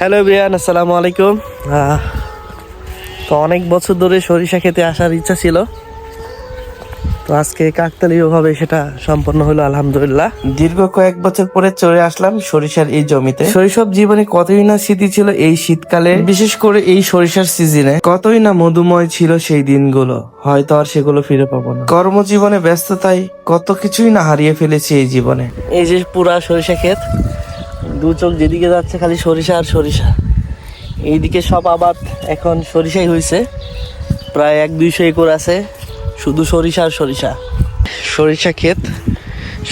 Hello বিয়ান আসসালামু আলাইকুম। তো অনেক বছর ধরে সরিষা খেতে আসার ইচ্ছা ছিল। তো আজকে কাকতালীয়ভাবে সেটা সম্পন্ন হলো আলহামদুলিল্লাহ। দীর্ঘ কয়েক বছর পরে চলে আসলাম সরিষার এই জমিতে। শৈশব জীবনে কতই না স্মৃতি ছিল এই শীতকালে বিশেষ করে এই সরিষার সিজনে। কতই না মধুময় ছিল সেই দিনগুলো হয়তো আর সেগুলো ফিরে পাবো না। কর্মজীবনে ব্যস্ততায় কত কিছুই না হারিয়ে ফেলেছি এই জীবনে। এই যে পুরা সরিষা ক্ষেত দু চোখ যেদিকে যাচ্ছে খালি সরিষা আর সরিষা। এইদিকে সব আবাদ এখন সরিষাই হয়েছে প্রায় এক দুইশো একর আছে, শুধু সরিষা আর সরিষা। সরিষা ক্ষেত।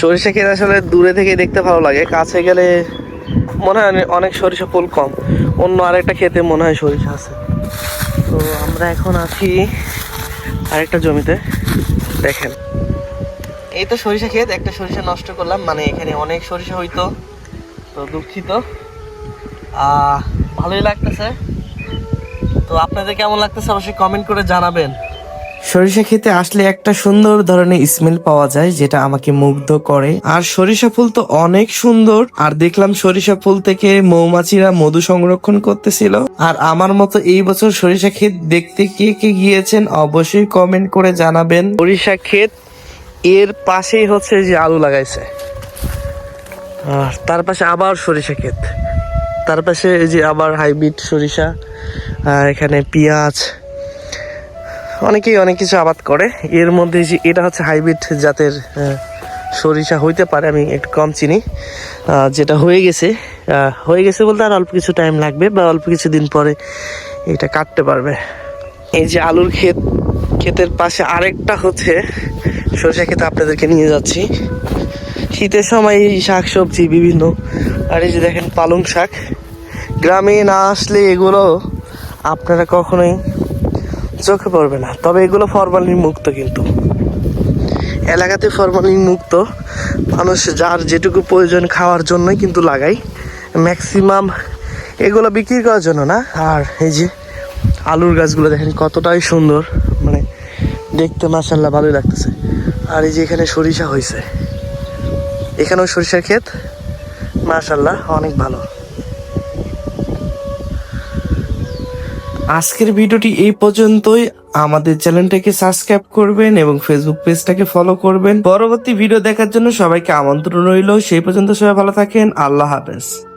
সরিষা ক্ষেত আসলে দূরে থেকে দেখতে ভালো লাগে। কাছে গেলে মনে হয় অনেক সরিষা ফুল কম। অন্য আরেকটা ক্ষেতে মনে হয় সরিষা আছে। তো আমরা এখন আছি আরেকটা জমিতে। দেখেন। এই তো সরিষা ক্ষেত, একটা সরিষা নষ্ট করলাম। মানে এখানে অনেক সরিষা হইতো। তো দুঃখিত। ভালোই লাগতেছে। তো আপনাদের কেমন লাগতেছে অবশ্যই কমেন্ট করে জানাবেন। সরিষা খেতে আসলে একটা সুন্দর ধরনের স্মেল পাওয়া যায় যেটা আমাকে মুগ্ধ করে। আর সরিষা ফুল তো অনেক সুন্দর। আর দেখলাম সরিষা ফুল থেকে মৌমাছিরা মধু সংরক্ষণ করতেছিল। আর আমার মতো এই বছর সরিষা ক্ষেত দেখতে কে কে গিয়েছেন অবশ্যই কমেন্ট করে জানাবেন। সরিষা ক্ষেত এর পাশেই হচ্ছে যে আলু লাগাইছে। আর তার পাশে আবার সরিষা ক্ষেত। তার পাশে এই যে আবার হাইব্রিড সরিষা আর এখানে পেঁয়াজ, অনেকেই অনেক কিছু আবাদ করে। এর মধ্যে যে এটা হচ্ছে হাইব্রিড জাতের সরিষা হইতে পারে, আমি একটু কম চিনি। যেটা হয়ে গেছে হয়ে গেছে বলতে আর অল্প কিছু টাইম লাগবে বা অল্প কিছু দিন পরে এটা কাটতে পারবে। এই যে আলুর ক্ষেত, ক্ষেতের পাশে আরেকটা হচ্ছে সরিষা ক্ষেতে আপনাদেরকে নিয়ে যাচ্ছি। শীতের সময় এই শাক সবজি বিভিন্ন। আর এই যে দেখেন পালং শাক। গ্রামে না আসলে এগুলো আপনারা কখনোই চোখে পড়বে না। তবে এগুলো ফরমালিন মুক্ত কিন্তু। এলাকাতে ফরমালিন মুক্ত। মানুষ যার যেটুকু প্রয়োজন খাওয়ার জন্যই কিন্তু লাগাই ম্যাক্সিমাম এগুলো বিক্রি করার জন্য না। আর এই যে আলুর গাছগুলো দেখেন কতটাই সুন্দর। মানে দেখতে মাসাল্লাহ ভালোই লাগতেছে। আর এই যে এখানে সরিষা হয়েছে এখানেও সরিষার ক্ষেত। মার্শাল্লাহ অনেক ভালো। আজকের ভিডিওটি এই পর্যন্তই। আমাদের চ্যানেলটাকে সাবস্ক্রাইব করবেন এবং ফেসবুক পেজটাকে ফলো করবেন। পরবর্তী ভিডিও দেখার জন্য সবাইকে আমন্ত্রণ রইল। সেই পর্যন্ত সবাই ভালো থাকেন। আল্লাহ হাফেজ।